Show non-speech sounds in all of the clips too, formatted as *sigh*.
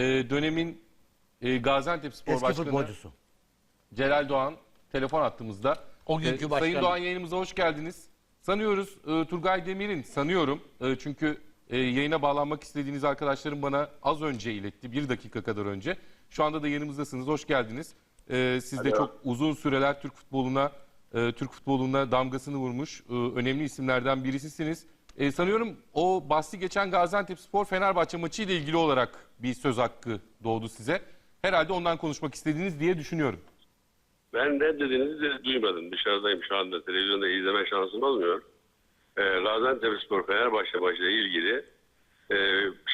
e, dönemin e, Gaziantep Spor Eski Başkanı futbolcusu. Celal Doğan telefon attığımızda. O günkü Sayın başkanı. Doğan yayınımıza hoş geldiniz. Sanıyoruz e, Turgay Demir'in sanıyorum e, çünkü e, yayına bağlanmak istediğiniz arkadaşlarım bana az önce iletti bir dakika kadar önce. Şu anda da yanımızdasınız hoş geldiniz. E, siz de Alo. çok uzun süreler Türk futboluna e, Türk futboluna damgasını vurmuş e, önemli isimlerden birisisiniz. E, sanıyorum o bahsi geçen Gaziantep Spor Fenerbahçe maçı ile ilgili olarak bir söz hakkı doğdu size. Herhalde ondan konuşmak istediğiniz diye düşünüyorum. Ben ne dediğinizi de duymadım. Dışarıdayım şu anda. Televizyonda izleme şansım olmuyor. Ee, Gaziantep Spor Fenerbahçe maçıyla ilgili e,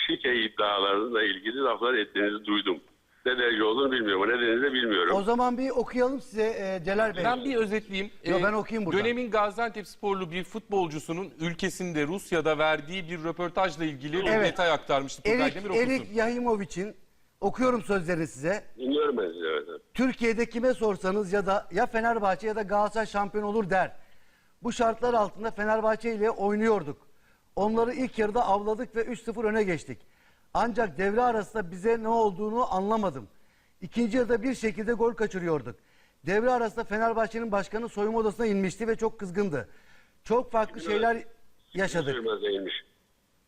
şike iddialarıyla ilgili laflar ettiğinizi duydum. Ne derece olduğunu bilmiyorum. Ne dediğinizi de bilmiyorum. O zaman bir okuyalım size e, Celal Bey. Ben bir özetleyeyim. Yo, Ee, ben okuyayım buradan. Dönemin Gaziantep sporlu bir futbolcusunun ülkesinde Rusya'da verdiği bir röportajla ilgili bir Evet. detay aktarmıştı. Turgay Erik, Demir okusun. Erik Yahimovic'in okuyorum sözlerini size. Dinliyorum ben sizi. Evet. Türkiye'de kime sorsanız ya da ya Fenerbahçe ya da Galatasaray şampiyon olur der. Bu şartlar altında Fenerbahçe ile oynuyorduk. Onları ilk yarıda avladık ve 3-0 öne geçtik. Ancak devre arasında bize ne olduğunu anlamadım. İkinci yarıda bir şekilde gol kaçırıyorduk. Devre arasında Fenerbahçe'nin başkanı soyunma odasına inmişti ve çok kızgındı. Çok farklı şeyler yaşadık.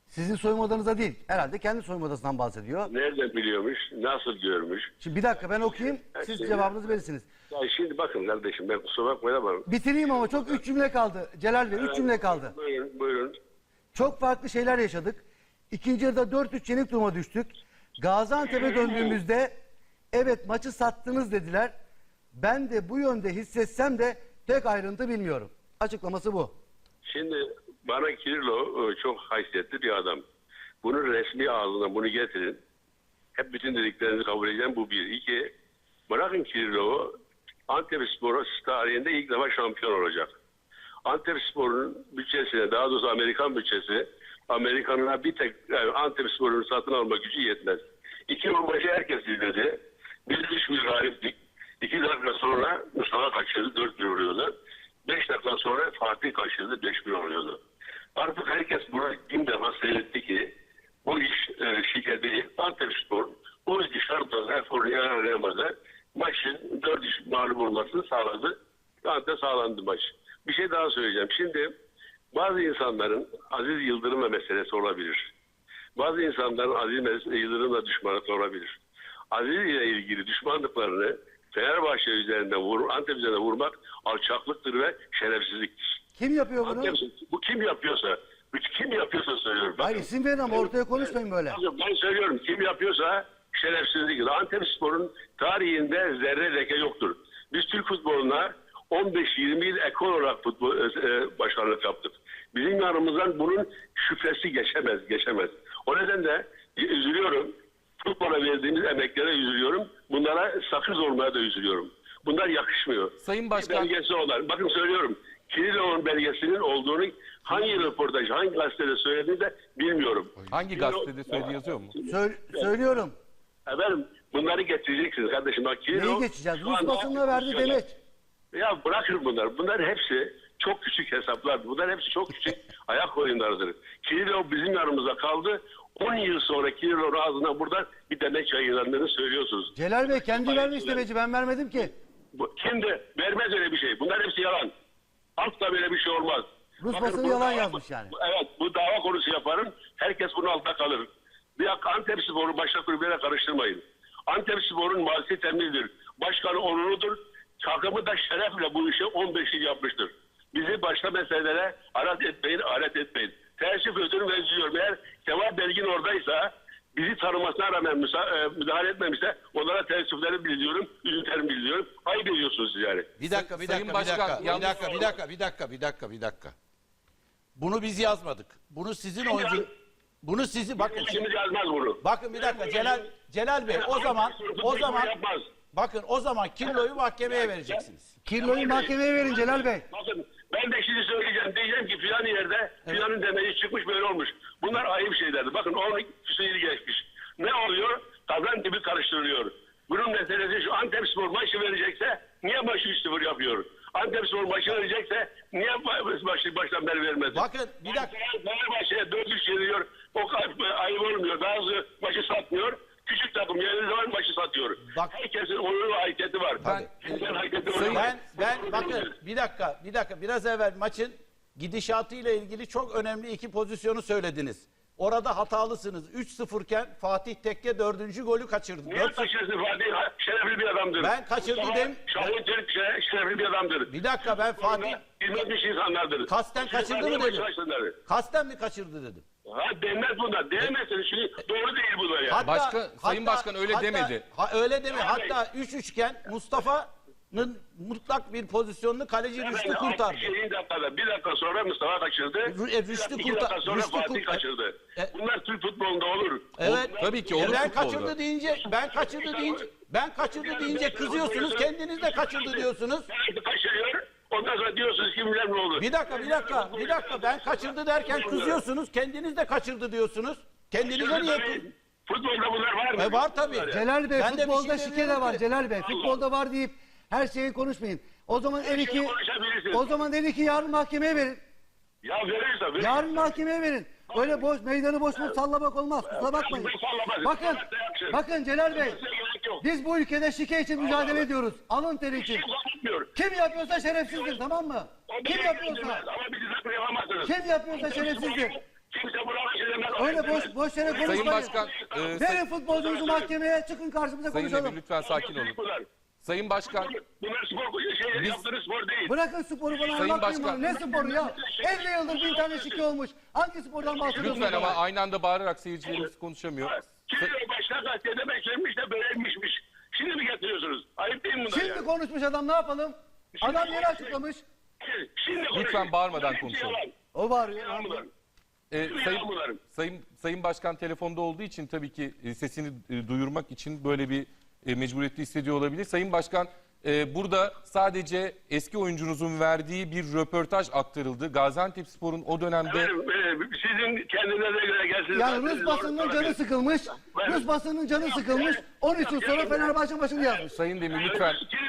Sizin soyunma odanızda değil. Herhalde kendi soyunma odasından bahsediyor. Nereden biliyormuş? Nasıl görmüş? Şimdi bir dakika ben okuyayım. Siz cevabınızı verirsiniz. Ya şimdi bakın kardeşim ben kusura bakmayın ama. Bitireyim ama çok üç cümle kaldı. Celal Bey üç cümle kaldı. Buyurun buyurun. Çok farklı şeyler yaşadık. İkinci yarıda 4-3 yenik duruma düştük. Gaziantep'e döndüğümüzde evet maçı sattınız dediler. Ben de bu yönde hissetsem de pek ayrıntı bilmiyorum. Açıklaması bu. Şimdi bana Kirilo e, çok haysiyetli bir adam. Bunun resmi ağzına bunu getirin. Hep bütün dediklerinizi kabul edeceğim. Bu bir. İki, bırakın Kirilov'u Antep Spor'u tarihinde ilk defa şampiyon olacak. Antep Spor'un bütçesine, daha doğrusu Amerikan bütçesi, Amerikanına bir tek yani Antep Spor'un satın alma gücü yetmez. İki maçı herkes izledi. Biz üç bir galiptik. İki dakika sonra Mustafa kaçırdı, dört bir oluyordu. Beş dakika sonra Fatih kaçırdı, beş bir oluyordu. Artık herkes bunu bin defa seyretti ki bu iş e, değil. Antep Spor bu iki şartla eforu yararlayamadı. Maçın dört iş mağlup olmasını sağladı. Antep sağlandı maç. Bir şey daha söyleyeceğim. Şimdi bazı insanların Aziz Yıldırım'la meselesi olabilir. Bazı insanların Aziz Yıldırım'la düşmanlık olabilir. Aziz ile ilgili düşmanlıklarını Fenerbahçe üzerinden vur, Antep üzerinden vurmak alçaklıktır ve şerefsizliktir. Kim yapıyor bunu? Antep, bu kim yapıyorsa, kim yapıyorsa söylüyorum. Bakın, Hayır isim verin ama ortaya konuşmayın böyle. Ben söylüyorum kim yapıyorsa şerefsizliktir. Antep Spor'un tarihinde zerre leke yoktur. Biz Türk futboluna 15-20 yıl ekol olarak futbol e, başkanlık yaptık. Bizim yanımızdan bunun şüphesi geçemez, geçemez. O nedenle üzülüyorum. Futbola verdiğimiz emeklere üzülüyorum. Bunlara sakız olmaya da üzülüyorum. Bunlar yakışmıyor. Sayın Başkan- Bir belgesi olan. Bakın söylüyorum. Kirilov'un belgesinin olduğunu hangi röportaj, hangi gazetede söylediğini de bilmiyorum. Hangi gazetede söyledi yazıyor mu? Sö- söylüyorum. Efendim bunları getireceksiniz kardeşim. Bak, Kirillov Neyi geçeceğiz? Rus basınına verdi demeç. Ya bırakın bunlar. Bunlar hepsi çok küçük hesaplar. Bunlar hepsi çok küçük *laughs* ayak oyunlarıdır. Kirillov bizim yanımızda kaldı. 10 yıl sonra Kirillov'un ağzından buradan bir demek yayınlandığını söylüyorsunuz. Celal Bey kendi vermiş demeci ben vermedim ki. Bu, kim de vermez öyle bir şey. Bunlar hepsi yalan. Asla böyle bir şey olmaz. Rus Bakın basını bu yalan dava- yazmış yani. Evet bu dava konusu yaparım. Herkes bunun altında kalır. Bir dakika Antep Spor'u başka kulüplere karıştırmayın. Antep Spor'un malisi temizdir. Başkanı onurudur. Takımı da şerefle bu işi 15 yıl yapmıştır. Bizi başka meselelere alet etmeyin, alet etmeyin. Teessüf özür ve üzülüyorum. Eğer Kemal Belgin oradaysa bizi tanımasına rağmen e, müdahale etmemişse onlara teessüflerimi bildiriyorum, üzüntülerimi bildiriyorum. Ayıp ediyorsunuz siz yani. Bir dakika, bir dakika, bir dakika, bir dakika, bir dakika, bir dakika, bir dakika, bir dakika. Bunu biz yazmadık. Bunu sizin oyuncu... Bunu sizi bakın. İşimiz yazmaz bunu. Bakın bir dakika Celal Celal Bey o zaman o zaman. Bakın o zaman Kirlo'yu mahkemeye vereceksiniz. Kirlo'yu mahkemeye verin Celal Bey. Bakın ben de şimdi söyleyeceğim. Diyeceğim ki filan yerde filanın demeci çıkmış böyle olmuş. Bunlar ayıp şeylerdi. Bakın o Hüseyin geçmiş. Ne oluyor? Kazan gibi karıştırılıyor. Bunun meselesi şu Antep Spor maçı verecekse niye maçı 3-0 yapıyor? Antep Spor maçı verecekse niye ma- maçı baştan beri vermedi? Bakın, bir dakika. Fenerbahçe'ye 4-3 yeniliyor. O kadar ayıp olmuyor. Bazı maçı satmıyor. Küçük takım zaman maçı satıyor. Bak- Herkesin oyunu ve hareketi var. Ben- Kimsenin hareketi var. Ben ben bakın bir dakika bir dakika biraz evvel maçın gidişatıyla ilgili çok önemli iki pozisyonu söylediniz. Orada hatalısınız. 3-0 iken Fatih Tekke dördüncü golü kaçırdı. Niye 4-0 kaçırsın Fatih? Ha, Şerefli bir adamdır. Ben kaçırdı dem- Şahin Türk şere- şerefli bir adamdır. Bir dakika ben Fatih Hizmetmiş insanlardır. Kasten kaçırdı mı dedim? kasten mi kaçırdı dedim. Ha denmez bunlar. Diyemezsiniz. Şimdi doğru değil bunlar ya. Hatta- Başka- Sayın Başkan öyle hatta- demedi. Ha, öyle deme. Hatta 3-3 iken Mustafa'nın mutlak bir pozisyonunu kaleci Rüştü kurtardı. 67 dakikada bir dakika sonra Mustafa kaçırdı. Rü- e, Bir Rüştü dakika, iki kurtar- dakika sonra Rüştü Fatih kurt- kaçırdı. E- Bunlar Türk futbolunda olur. Evet. Tabii ki E, olur ben futbolda. kaçırdı deyince ben kaçırdı deyince ben kaçırdı deyince kızıyorsunuz kendiniz de kaçırdı diyorsunuz. Sonra diyorsunuz ki bilmem ne olur. Bir dakika bir dakika bir dakika ben kaçırdı derken kızıyorsunuz kendiniz de kaçırdı diyorsunuz. Kendinize niye kız- Futbolda bunlar var mı? E var tabii. Celal Bey Ben de bir futbolda şey şike de demiyorum var ki. Celal Bey. Futbolda var deyip her şeyi konuşmayın. O zaman en iki konuşabilirsiniz. o zaman en iki yarın mahkemeye verin. Ya verirse verir. Yarın mahkemeye verin. Öyle boş meydanı boş boş sallamak olmaz. Kusura bakmayın. Bakın da bakın Celal Bey. Size gerek yok. Biz bu ülkede şike için mücadele ediyoruz. Alın teri için. Kim kapatmıyor. Kim yapıyorsa şerefsizdir tamam mı? Kim yapıyorsa. Ama bizi sakın yapamazsınız. Kim yapıyorsa şerefsizdir. Kimse bir şey. Öyle boş boş yere Sayın konuşmayın. Başkan, e, Verin futbolcunuzu mahkemeye çıkın karşımıza Sayın konuşalım. Lütfen sakin olun. Sayın Başkan, bunlar spor şey, Biz- yaptığınız spor değil. Bırakın sporu bana Sayın anlatmayın Başkan- bana. Ne sporu ya? 50 yıldır bin tane şike olmuş. Hangi spordan bahsediyorsunuz? lütfen ama aynı anda bağırarak seyircilerimiz konuşamıyor. Kimi başka gazetede beklenmiş de böyleymişmiş. Şimdi mi getiriyorsunuz? Ayıp değil mi bunlar Şimdi ya? konuşmuş adam ne yapalım? Adam yeni açıklamış. Şimdi. Lütfen bağırmadan hepsi konuşalım. yalan. O bağırıyor. Yalan bunlar. Ee, sayın, Yağmurlarım. sayın, sayın Başkan telefonda olduğu için tabii ki e, sesini e, duyurmak için böyle bir e, mecburiyeti hissediyor olabilir. Sayın Başkan e, burada sadece eski oyuncunuzun verdiği bir röportaj aktarıldı. Gaziantepspor'un o dönemde Efendim, e, sizin kendinize göre gelsiniz. Yani Rus basınının canı sıkılmış. Ben- Rus basınının canı sıkılmış. 13 yıl sonra Fenerbahçe maçını yazmış. Sayın Demir lütfen. Kilo'nun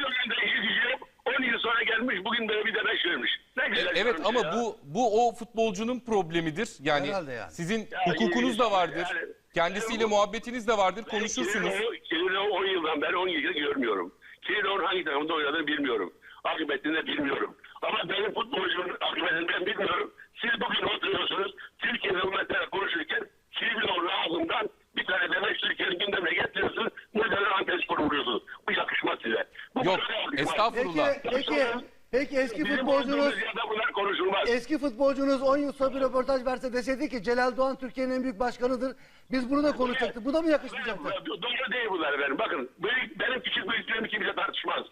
gelmiş bugün böyle bir deneş vermiş. Ne güzel E, Evet ama ya. bu bu o futbolcunun problemidir. Yani, Herhalde yani. sizin Ya, hukukunuz da vardır. yani- Kendisiyle muhabbetiniz de vardır. Konuşursunuz. Kirillow'u 10 yıldan beri 10 yıldır görmüyorum. Kirillow'un hangi takımda oynadığını bilmiyorum. Akıbetini de bilmiyorum. Ama benim futbolcumun akıbetini ben bilmiyorum. Siz bugün oturuyorsunuz. Türkiye'de mesela konuşurken Kirillow'un ağzından bir tane demek Türkiye'nin gündemine getiriyorsunuz. Muhtemelen Antepspor'u vuruyorsunuz. Bu yakışmaz size. Bu Yok kadar yakışmaz. Estağfurullah. Peki, peki, peki eski Bizim futbolcunuz bunlar konuşulmaz. eski futbolcunuz 10 yıl sonra bir röportaj verse deseydi ki Celal Doğan Türkiye'nin en büyük başkanıdır. Biz bunu da konuşacaktık. Bu da mı yakışmayacaktı? Doğru değil bunlar efendim. Bakın büyük, benim küçük büyüklerimi kimse tartışmaz.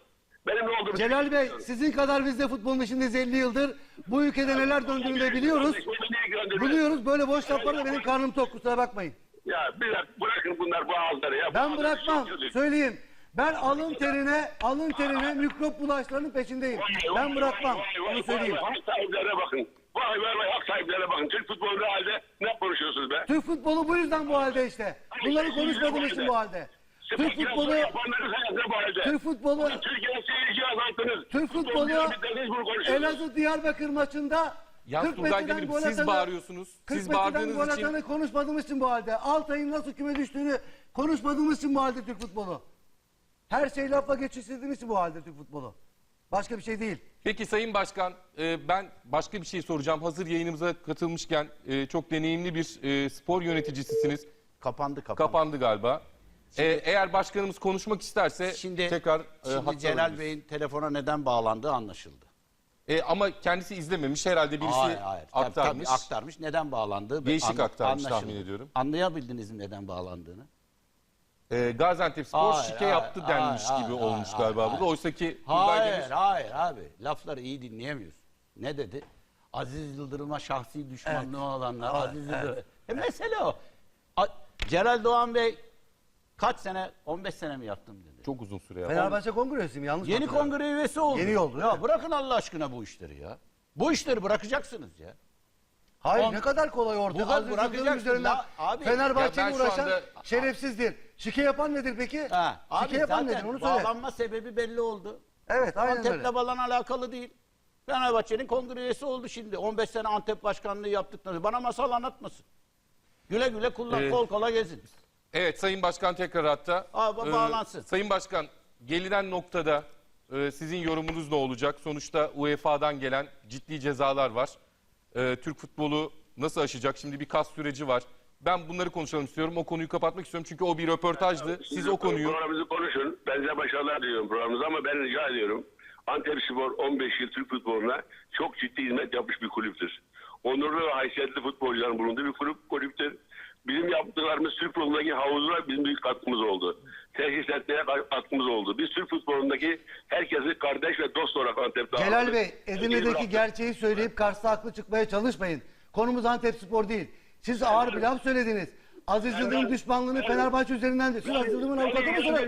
Benim ne olduğumu... Celal Bey sizin kadar biz de futbolun içindeyiz 50 yıldır. Bu ülkede neler döndüğünü de biliyoruz. Biliyoruz böyle boş laflarla benim karnım tok kusura bakmayın. Ya bir dakika bırakın bunlar bu ağızları ya. Bu Ben ağızları bırakmam kötü. Ben alın terine, alın terine mikrop bulaşlarının peşindeyim. Vay, Ben vay, bırakmam. vay, vay, Bunu söyleyeyim. vay, Hak sahiplerine bakın. Vay vay vay hak sahiplerine bakın. Türk futbolu halde ne konuşuyorsunuz be? Türk futbolu bu yüzden bu halde işte. Bunları konuşmadığımız için bu halde. Türk futbolu. Türk futbolu, Türkiye seyirci azalttınız. Türk futbolu. Elazığ Diyarbakır maçında Yalnız 40 Turgay metreden gol siz bağırıyorsunuz. 40 Siz bağırdığınız gol için konuşmadığımız için bu halde. Altay'ın nasıl küme düştüğünü konuşmadığımız için bu halde Türk futbolu. Her şey lafla geçiştirdiğimiz için bu halde Türk futbolu. Başka bir şey değil. Peki Sayın Başkan e, ben başka bir şey soracağım. Hazır yayınımıza katılmışken e, çok deneyimli bir e, spor yöneticisisiniz. Kapandı kapandı. Kapandı galiba. E, eğer başkanımız konuşmak isterse Şimdi tekrar e, şimdi Celal. Bey'in telefona neden bağlandığı anlaşıldı. E, ama kendisi izlememiş herhalde birisi Hayır, hayır. Tabii, aktarmış. tabii aktarmış. Neden bağlandığı Değişik anla- aktarmış anlaşıldı. tahmin ediyorum. Anlayabildiniz mi neden bağlandığını? E, Gaziantepspor Hayır, şike hayır, yaptı denmiş hayır, gibi hayır, olmuş hayır, galiba hayır. burada. Oysa ki Hayır, Demir- hayır abi. Lafları iyi dinleyemiyorsun. Ne dedi? Aziz Yıldırım'a şahsi düşmanlığı olanlar. Aziz Yıldırım. E mesele o. A- Celal Doğan Bey kaç sene? 15 sene mi yaptım dedi. çok uzun süre ya. Fenerbahçe kongresi mi? Yanlış Yeni hatırlıyorum? kongre üyesi oldu. Yeni oldu, Ya evet. bırakın Allah aşkına bu işleri ya. Bu işleri bırakacaksınız ya. Hayır On- ne kadar kolay orada. Bu Yıldırım bırakacaksın üzerinden abi. Fenerbahçe'yle Ya ben şu uğraşan anda- şerefsizdir. Şike yapan nedir peki? Ha, abi Şike yapan zaten nedir onu söyle. bağlanma sebebi belli oldu. Evet aynen öyle. Antep'le falan alakalı değil. Fenerbahçe'nin kongre üyesi oldu şimdi. 15 sene Antep başkanlığı yaptıktan sonra. Bana masal anlatmasın. Güle güle kullan, Ee, kol kola gezin. Evet Sayın Başkan tekrar hatta. Aa, ba- Ee, bağlansın. Sayın Başkan gelinen noktada e, sizin yorumunuz ne olacak? Sonuçta UEFA'dan gelen ciddi cezalar var. Ee, Türk futbolu nasıl aşacak? Şimdi bir kas süreci var. Ben bunları konuşalım istiyorum. O konuyu kapatmak istiyorum çünkü o bir röportajdı. Siz o konuyu Programınızı konuşun. Ben size başarılar diliyorum programınıza ama ben rica ediyorum. Antep Spor 15 yıl Türk futboluna çok ciddi hizmet yapmış bir kulüptür. Onurlu ve haysiyetli futbolcuların bulunduğu bir kulüp, kulüptür. Bizim yaptıklarımız Türk futbolundaki havuzuna bizim büyük katkımız oldu. Tesis etmeye katkımız oldu. Biz Türk futbolundaki herkesi kardeş ve dost olarak Antep'te Celal aldık. Bey, Edirne'deki gerçeği söyleyip Kars'ta haklı çıkmaya çalışmayın. Konumuz Antep Spor değil. Siz ağır bir laf söylediniz. Aziz Yıldırım düşmanlığını Fenerbahçe üzerinden de. Siz Aziz Yıldırım'ın avukatı mısınız?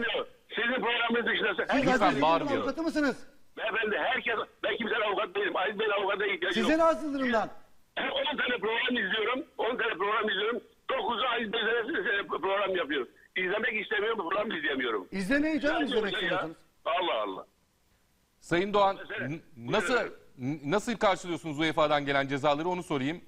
Sizin programınız dışında Siz Aziz Yıldırım'ın bağırmayalım. avukatı mısınız? Beyefendi herkes, ben kimsenin avukat değilim. Aziz Bey'in Size yok. ne Aziz Yıldırım'dan? 10 tane program izliyorum. 10 tane program izliyorum. 9'u Aziz Bey'le program yapıyorum. İzlemek istemiyorum, program izleyemiyorum. İzlemeyi canım izlemek ya. istiyorsanız. Allah Allah. Sayın Doğan Mesela, nasıl buyurun. nasıl karşılıyorsunuz UEFA'dan gelen cezaları onu sorayım.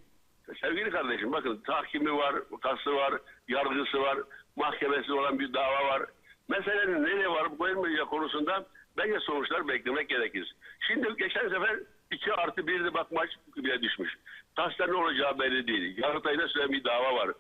Sevgili kardeşim bakın tahkimi var, kası var, yargısı var, mahkemesi olan bir dava var. Meselenin nereye varıp koyulmayacağı konusunda bence sonuçlar beklemek gerekir. Şimdi geçen sefer 2 artı 1'de bak maç bile düşmüş. Taşta ne olacağı belli değil. Yargıtay'da süren bir dava var.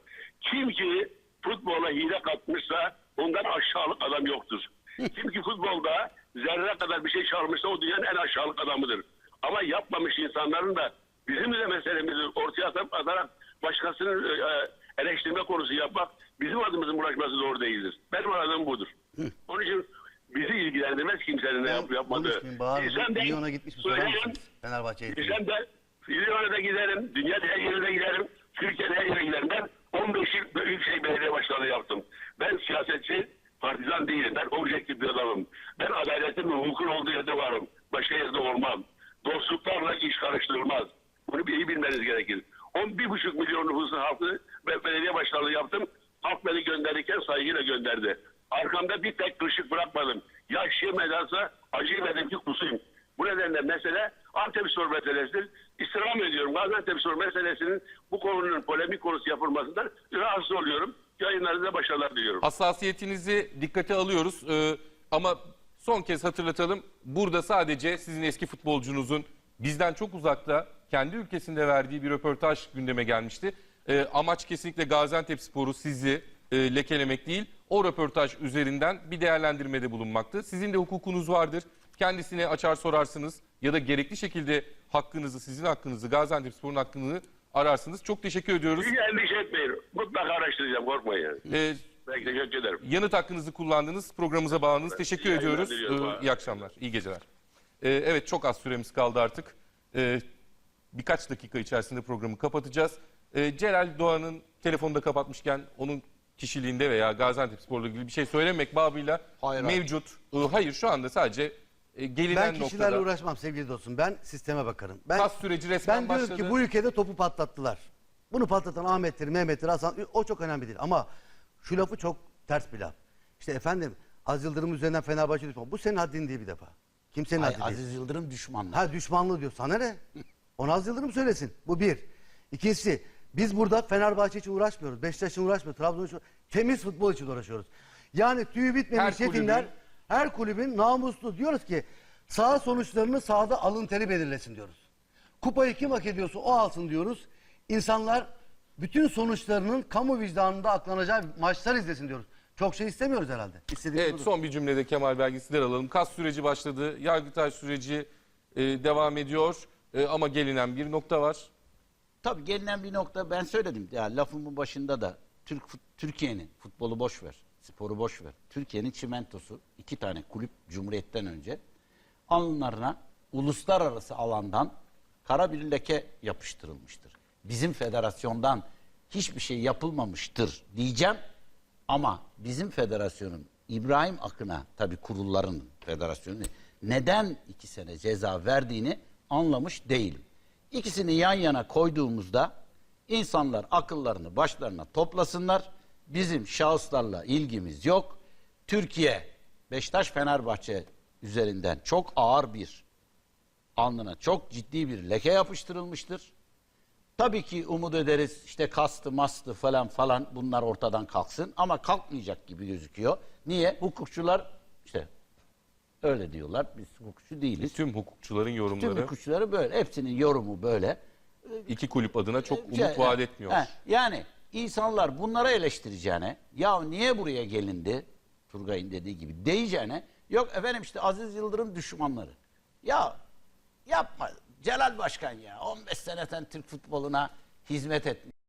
Kim ki futbola hile katmışsa ondan aşağılık adam yoktur. *laughs* Kim ki futbolda zerre kadar bir şey çalmışsa o dünyanın en aşağılık adamıdır. Ama yapmamış insanların da bizim de meselemizi ortaya atıp atarak başkasının e, e, eleştirme konusu yapmak bizim adımızın uğraşması doğru değildir. Benim aradığım budur. Onun için bizi ilgilendirmez kimsenin ne yapıp yapmadığı. Bilsem de Lyon'a gitmiş mi? Fenerbahçe'ye Bilsem de Lyon'a da giderim, dünyada her yerine giderim, Türkiye'de her yere giderim. Ben 15 yıl Büyükşehir Belediye Başkanlığı yaptım. Ben siyasetçi, partizan değilim. Ben objektif bir adamım. Ben adaletin ve hukukun olduğu yerde varım. Başka yerde olmam. Dostluklarla iş karıştırılmaz. Bunu iyi bilmeniz gerekir. 11,5 milyon nüfuslu halkı ve belediye başkanlığı yaptım. Halk beni gönderirken saygıyla gönderdi. Arkamda bir tek kırışık bırakmadım. Yaş yemederse acı yemedim ki kusayım. Bu nedenle mesele Antep Spor meselesidir. İstirham ediyorum. Gaziantep Spor meselesinin bu konunun polemik konusu yapılmasından rahatsız oluyorum. Yayınlarınıza başarılar diliyorum. Hassasiyetinizi dikkate alıyoruz Ee, ama son kez hatırlatalım. Burada sadece sizin eski futbolcunuzun bizden çok uzakta kendi ülkesinde verdiği bir röportaj gündeme gelmişti. Ee, amaç kesinlikle Gaziantep Sporu sizi e, lekelemek değil. O röportaj üzerinden bir değerlendirmede bulunmaktı. Sizin de hukukunuz vardır. Kendisine açar sorarsınız ya da gerekli şekilde hakkınızı, sizin hakkınızı, Gaziantep Spor'un hakkını ararsınız. Çok teşekkür ediyoruz. Hiç endişe etmeyin. Mutlaka araştıracağım. Korkmayın yani. Ee, Peki teşekkür ederim. yanıt hakkınızı kullandınız, programımıza bağlandınız. Teşekkür İyi ediyoruz. Ee, iyi akşamlar, iyi geceler. Ee, evet çok az süremiz kaldı artık. Ee, birkaç dakika içerisinde programı kapatacağız. Ee, Celal Doğan'ın telefonda kapatmışken onun kişiliğinde veya Gaziantepspor'la ilgili bir şey söylemek babıyla Hayır, hayır. mevcut. Ee, hayır şu anda sadece e, gelinen Ben kişilerle noktada uğraşmam sevgili dostum. Ben sisteme bakarım. Ben, kas süreci resmen ben diyorum başladı. ki bu ülkede topu patlattılar. Bunu patlatan Ahmet'tir, Mehmet'tir, Hasan o çok önemli değil. Ama şu lafı çok ters bir laf. İşte efendim Aziz Yıldırım üzerinden Fenerbahçe düşman. Bu senin haddin değil bir defa. Kimsenin Ay, haddi değil. Aziz Yıldırım düşmanlığı. Ha düşmanlığı diyor. Sana ne? *laughs* Onu Aziz Yıldırım söylesin. Bu bir. İkincisi biz burada Fenerbahçe için uğraşmıyoruz. Beşiktaş için uğraşmıyoruz. Trabzon için Temiz futbol için uğraşıyoruz. Yani tüyü bitmemiş Her yetimler kulübün- her kulübün namuslu. Diyoruz ki sağ sonuçlarını sahada alın teri belirlesin diyoruz. Kupayı kim hak ediyorsa o alsın diyoruz. İnsanlar bütün sonuçlarının kamu vicdanında aklanacağı maçlar izlesin diyoruz. Çok şey istemiyoruz herhalde. İstediğimiz Evet budur. son bir cümlede Kemal Belgi sizler alalım. Kas süreci başladı. Yargıtay süreci e, devam ediyor. E, ama gelinen bir nokta var. Tabii gelinen bir nokta ben söyledim. Ya lafımın başında da Türk Türkiye'nin futbolu boş ver, sporu boş ver. Türkiye'nin çimentosu iki tane kulüp Cumhuriyet'ten önce alınlarına uluslararası alandan kara bir leke yapıştırılmıştır. Bizim federasyondan hiçbir şey yapılmamıştır diyeceğim ama bizim federasyonun İbrahim Akın'a tabii kurulların federasyonu neden iki sene ceza verdiğini anlamış değilim. İkisini yan yana koyduğumuzda insanlar akıllarını başlarına toplasınlar. Bizim şahıslarla ilgimiz yok. Türkiye Beşiktaş Fenerbahçe üzerinden çok ağır bir alnına çok ciddi bir leke yapıştırılmıştır. Tabii ki umut ederiz işte kastı mastı falan falan bunlar ortadan kalksın ama kalkmayacak gibi gözüküyor. Niye? Hukukçular işte öyle diyorlar. Biz hukukçu değiliz. Tüm hukukçuların Tüm yorumları hukukçuları böyle. Hepsinin yorumu böyle. iki kulüp adına çok umut Şey, vaat etmiyor. yani insanlar bunlara eleştireceğine ya niye buraya gelindi Turgay'ın dediği gibi diyeceğine yok efendim işte Aziz Yıldırım düşmanları. Ya yapma Celal Başkan ya 15 seneden Türk futboluna hizmet etmiş.